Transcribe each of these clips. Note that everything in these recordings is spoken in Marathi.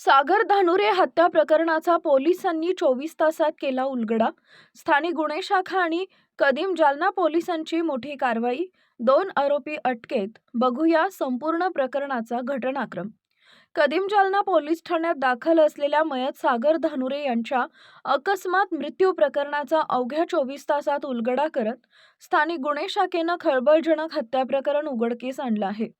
सागर धानुरे हत्या प्रकरणाचा पोलिसांनी चोवीस तासात केला उलगडा. स्थानिक गुन्हे शाखा आणि कदीम जालना पोलिसांची मोठी कारवाई. दोन आरोपी अटकेत. बघूया संपूर्ण प्रकरणाचा घटनाक्रम. कदीम जालना पोलीस ठाण्यात दाखल असलेल्या मयत सागर धानुरे यांच्या अकस्मात मृत्यू प्रकरणाचा अवघ्या चोवीस तासात उलगडा करत स्थानिक गुन्हे शाखेनं खळबळजनक हत्या प्रकरण उघडकीस आणलं आहे.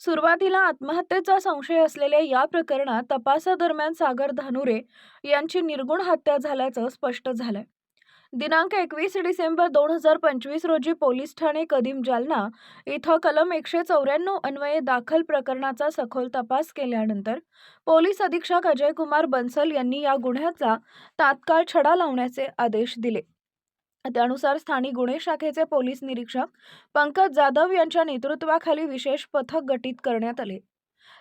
सुरुवातीला आत्महत्येचा संशय असलेल्या या प्रकरणात तपासादरम्यान सागर धानुरे यांची निर्गुण हत्या झाल्याचं स्पष्ट झालंय. दिनांक एकवीस डिसेंबर दोन हजार पंचवीस रोजी पोलीस ठाणे कदीम जालना इथं कलम एकशे चौऱ्याण्णव अन्वये दाखल प्रकरणाचा सखोल तपास केल्यानंतर पोलीस अधीक्षक अजय कुमार बन्सल यांनी या गुन्ह्याचा तात्काळ छडा लावण्याचे आदेश दिले. त्यानुसार स्थानिक गुन्हे शाखेचे पोलीस निरीक्षक पंकज जाधव यांच्या नेतृत्वाखाली विशेष पथक गठीत करण्यात आले.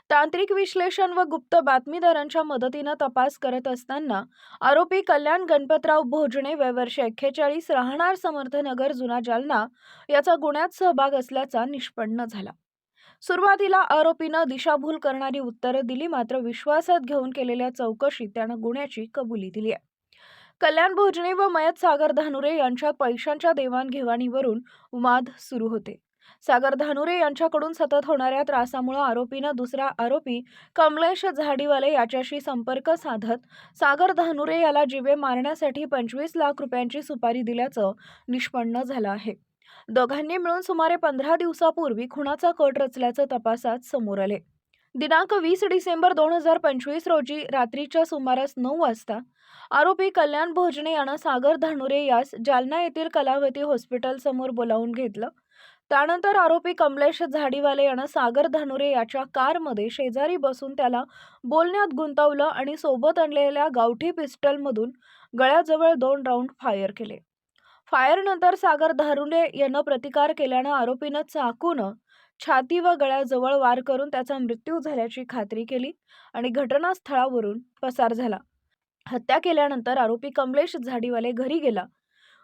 तांत्रिक विश्लेषण व गुप्त बातमीदारांच्या मदतीनं तपास करत असताना आरोपी कल्याण गणपतराव भोजने वयवर्ष एक्केचाळीस राहणार समर्थनगर जुना जालना याचा गुन्ह्यात सहभाग असल्याचा निष्पन्न झाला. सुरुवातीला आरोपीनं दिशाभूल करणारी उत्तरं दिली मात्र विश्वासात घेऊन केलेल्या चौकशीत त्यानं गुन्ह्याची कबुली दिली आहे. कल्याण भोजने व मयत सागर धानुरे यांच्यात पैशांच्या देवाणघेवाणीवरून वाद सुरू होते. सागर धानुरे यांच्याकडून सतत होणाऱ्या त्रासामुळे आरोपीनं दुसरा आरोपी कमलेश झाडीवाले याच्याशी संपर्क साधत सागर धानुरे याला जिवे मारण्यासाठी पंचवीस लाख रुपयांची सुपारी दिल्याचं निष्पन्न झालं आहे. दोघांनी मिळून सुमारे पंधरा दिवसापूर्वी खुनाचा कट रचल्याचं तपासात समोर आले. दिनांक वीस डिसेंबर दोन हजार पंचवीस रोजी रात्रीच्या सुमारास नऊ वाजता आरोपी कल्याण भोजने यानं सागर धानुरे यास जालना येथील कलावती हॉस्पिटलसमोर बोलावून घेतलं. त्यानंतर आरोपी कमलेश झाडीवाले यानं सागर धानुरे याच्या कारमध्ये शेजारी बसून त्याला बोलण्यात गुंतवलं आणि सोबत आणलेल्या गावठी पिस्टलमधून गळ्याजवळ दोन राऊंड फायर केले. फायरनंतर सागर धारुले यानं प्रतिकार केल्यानं आरोपीनं चाकूनं छाती व गळ्याजवळ वार करून त्याचा मृत्यू झाल्याची खात्री केली आणि घटनास्थळावरून पसार झाला. हत्या केल्यानंतर आरोपी कमलेश झाडीवाले घरी गेला.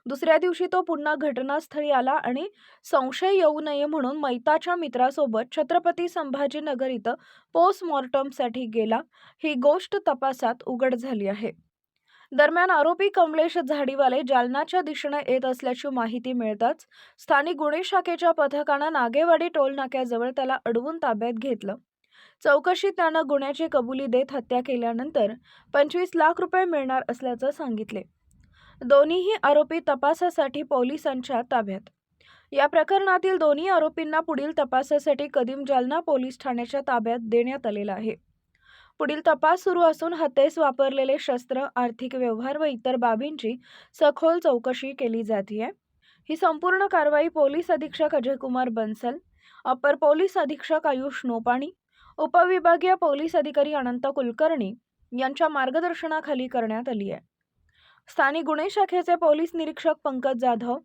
दुसऱ्या दिवशी तो पुन्हा घटनास्थळी आला आणि संशय येऊ नये म्हणून मैताच्या मित्रासोबत छत्रपती संभाजीनगर इथं पोस्टमॉर्टमसाठी गेला. ही गोष्ट तपासात उघड झाली आहे. दरम्यान आरोपी कमलेश झाडीवाले जालनाच्या दिशेनं येत असल्याची माहिती मिळताच स्थानिक गुन्हे शाखेच्या पथकानं नागेवाडी टोल नाक्याजवळ त्याला अडवून ताब्यात घेतलं. चौकशीत त्यानं गुन्ह्याची कबुली देत हत्या केल्यानंतर पंचवीस लाख रुपये मिळणार असल्याचं सांगितले. दोन्हीही आरोपी तपासासाठी पोलिसांच्या ताब्यात. या प्रकरणातील दोन्ही आरोपींना पुढील तपासासाठी कदीम जालना पोलीस ठाण्याच्या ताब्यात देण्यात आलेलं आहे. पुढील तपास सुरू असून हत्येस वापरलेले शस्त्र आर्थिक व्यवहार व इतर बाबींची सखोल चौकशी केली जाते ही संपूर्ण कारवाई पोलीस अधीक्षक अजयकुमार बन्सल अपर पोलीस अधीक्षक आयुष नोपाणी उपविभागीय पोलीस अधिकारी अनंत कुलकर्णी यांच्या मार्गदर्शनाखाली करण्यात आली आहे स्थानिक गुन्हे शाखेचे पोलीस निरीक्षक पंकज जाधव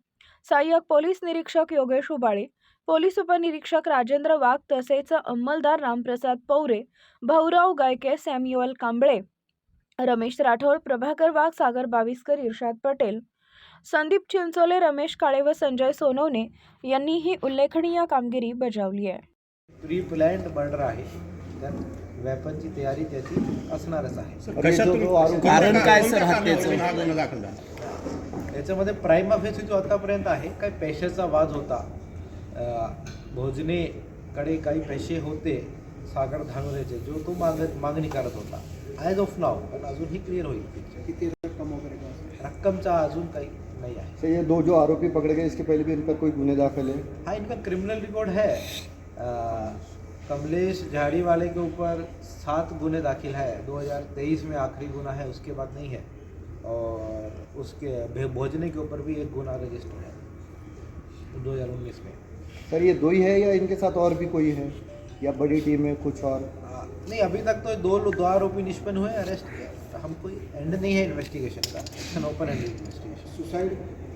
सहाय्यक पोलीस निरीक्षक योगेश उबाळे पोलीस उपनिरीक्षक राजेंद्र वाघ तसेच अंमलदार रामप्रसाद पौरे भाऊराव गायके सॅम्युअल कांबळे रमेश राठोड प्रभाकर वाघ सागर बाविस्कर इर्शाद पटेल संदीप चिंचोले रमेश काळे व संजय सोनवणे यांनी ही उल्लेखनीय कामगिरी बजावली आहे. प्री प्लॅन्ड मर्डर आहे. त्यात वेपनची तयारी त्याची असणारच आहे. कारण काय सर हत्येचं? हा याच्यामध्ये प्राईमा फेसी जो आतापर्यंत आहे काही पैशाचा वाद होता भोजनेकडे काही पैसे होते सागर धानुरेचे जो तो माग मागणी करत होता. ॲज ऑफ़ नाव पण अजून ही क्लिअर होईल picture. किती रक्कम वगैरे का? रक्कमचा अजून काही नाही आहे. सर ये दो जो आरोपी पकड़े गए इसके पहले भी इन पर कोई गुने दाखिल है? हाँ इनका क्रिमिनल रिकॉर्ड है. कमलेश झाड़ी वाले के ऊपर सात गुने दाखिल है. 2023 में आखिरी गुना है उसके बाद नहीं है. और उसके भोजने के ऊपर भी एक गुना रजिस्टर है. 2019 में। सर ये दो ही है या इनके साथ और भी कोई है? या बड़ी टीम है कुछ और? नहीं अभी तक तो दो दो आरोपी निष्पन्न हुए अरेस्ट किया। हम कोई एंड नहीं है इन्वेस्टिगेशन का। ओपन एंड इन्व्हेस्टिगेशन सुसाईड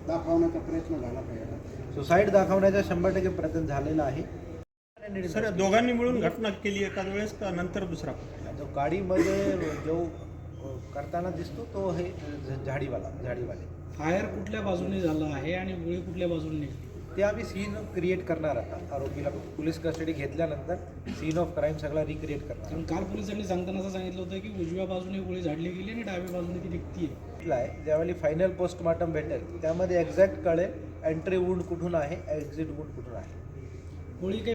दाखवण्याचा प्रयत्न झाला पाहिजे सुसाईड दाखवण्याचा शंभर टक्के प्रयत्न झालेला आहे। सर दोघांनी मिळून घटना केली एकाच वेळेस का नंतर दुसरा? जो गाडीमध्ये जो करताना दिसतो तो हे झाडीवाला झाडीवाले। फायर कुठल्या बाजूने झाला आहे आणि गोळी कुठल्या बाजूने ते आम्ही सीन क्रिएट करणार आता आरोपीला. पोलीस कस्टडी घेतल्यानंतर सीन ऑफ क्राईम सगळा रिक्रिएट करणार. कारण काल पोलिसांनी सांगताना असं सांगितलं होतं की उजव्या बाजूने गोळी झाडली गेली आणि डाव्या बाजूने ती भेटला आहे. ज्यावेळी फायनल पोस्टमार्टम भेटेल त्यामध्ये एक्झॅक्ट कळेल एंट्री वूंड कुठून आहे एक्झिट वूंड कुठून आहे. गोळी काही